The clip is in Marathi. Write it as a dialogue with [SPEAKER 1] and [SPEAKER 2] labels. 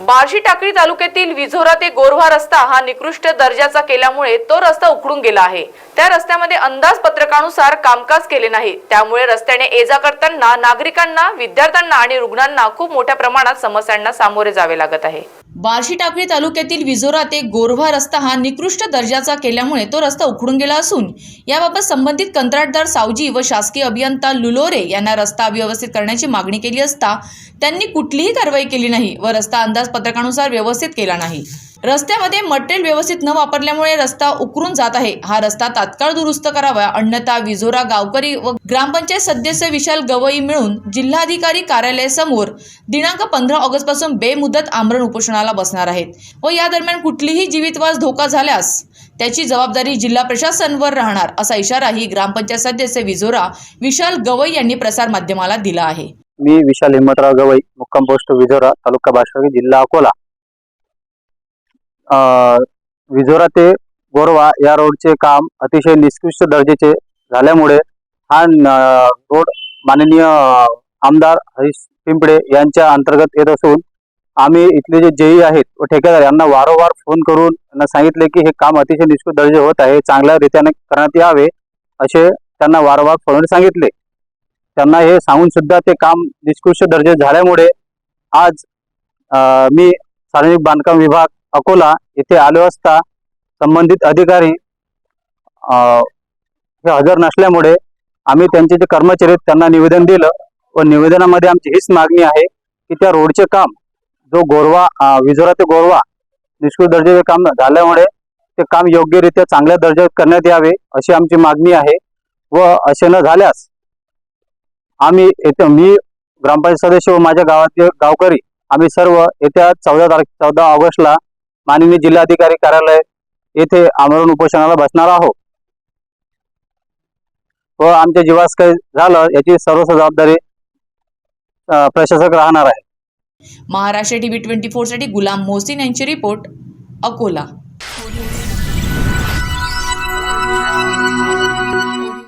[SPEAKER 1] बार्शी टाकळी तालुक्यातील विझोरा ते गोरवा रस्ता हा निकृष्ट दर्जाचा केल्यामुळे तो रस्ता उखडून गेला आहे. त्या रस्त्यामध्ये अंदाज पत्रकानुसार कामकाज केले नाही. त्यामुळे रस्त्याने ये जा करताना नागरिकांना विद्यार्थ्यांना आणि रुग्णांना खूप मोठ्या प्रमाणात समस्यांना सामोरे जावे लागत आहे. बार्शी टाकळी तालुक्यातील विझोरा ते गोरवा रस्ता हा निकृष्ट दर्जाचा केल्यामुळे तो रस्ता उखडून गेला असून याबाबत संबंधित कंत्राटदार सावजी व शासकीय अभियंता लुलोरे यांना रस्ता व्यवस्थित करण्याची मागणी केली असता त्यांनी कुठलीही कारवाई केली नाही व रस्ता अंदाजपत्रकानुसार व्यवस्थित केला नाही. रस्त्यामध्ये मटेरियल व्यवस्थित न वापरल्यामुळे रस्ता उकरून जात आहे. हा रस्ता तात्काळ दुरुस्त करावा अन्यथा विजोरा गावकरी व ग्रामपंचायत सदस्य विशाल गवई मिळून जिल्हाधिकारी कार्यालयासमोर दिनांक पंधरा ऑगस्टपासून बेमुदत आमरण उपोषणाला बसणार आहेत व या दरम्यान कुठलीही जीवितवास धोका झाल्यास त्याची जबाबदारी जिल्हा प्रशासनवर राहणार असा इशाराही ग्रामपंचायत सदस्य विजोरा विशाल गवई यांनी प्रसारमाध्यमाला दिला आहे.
[SPEAKER 2] मी विशाल हिम्मतराव गवई मुक्काम पोस्ट विजोरा तालुका बाशवागी जिल्हा अकोला. विजोरा ते गोरवा या रोडचे काम अतिशय निकृष्ट दर्जेचे झाल्यामुळे हा रोड माननीय आमदार हरीश पिंपळे यांच्या अंतर्गत येत असून आम्ही इथले जे जेई आहेत व ठेकेदार यांना वारंवार फोन करून त्यांना सांगितले की हे काम अतिशय निष्कृत दर्जे होत आहे चांगल्या रीतीने करण्यात यावे असे त्यांना वारंवार फोन सांगितले. त्यांना हे सांगून सुद्धा ते काम निष्कृष्ट दर्जे झाल्यामुळे आज आ, मी सार्वजनिक बांधकाम विभाग अकोला येथे आलो असता संबंधित अधिकारी हे हजर नसल्यामुळे आम्ही त्यांचे जे कर्मचारी आहेत त्यांना निवेदन दिलं व निवेदनामध्ये आमची हीच मागणी आहे की त्या रोडचे काम जो गोरवा विजोरा ते गोरवा निष्कृत दर्जाचे काम झाल्यामुळे ते काम योग्यरित्या चांगल्या दर्जात करण्यात यावे अशी आमची मागणी आहे व असे न झाल्यास आम्ही येथे मी ग्रामपंचायत सदस्य व माझ्या गावातील गावकरी आम्ही सर्व येत्या चौदा तारखे चौदा ऑगस्टला माननीय जिल्हाधिकारी कार्यालय येथे आमरण उपोषणाला बसणार आहोत. व आमच्या जीवास काही झालं याची सर्व जबाबदारी प्रशासक राहणार आहे.
[SPEAKER 1] महाराष्ट्र टीव्ही ट्वेंटी फोरसाठी गुलाम मोहसिन यांची रिपोर्ट अकोला.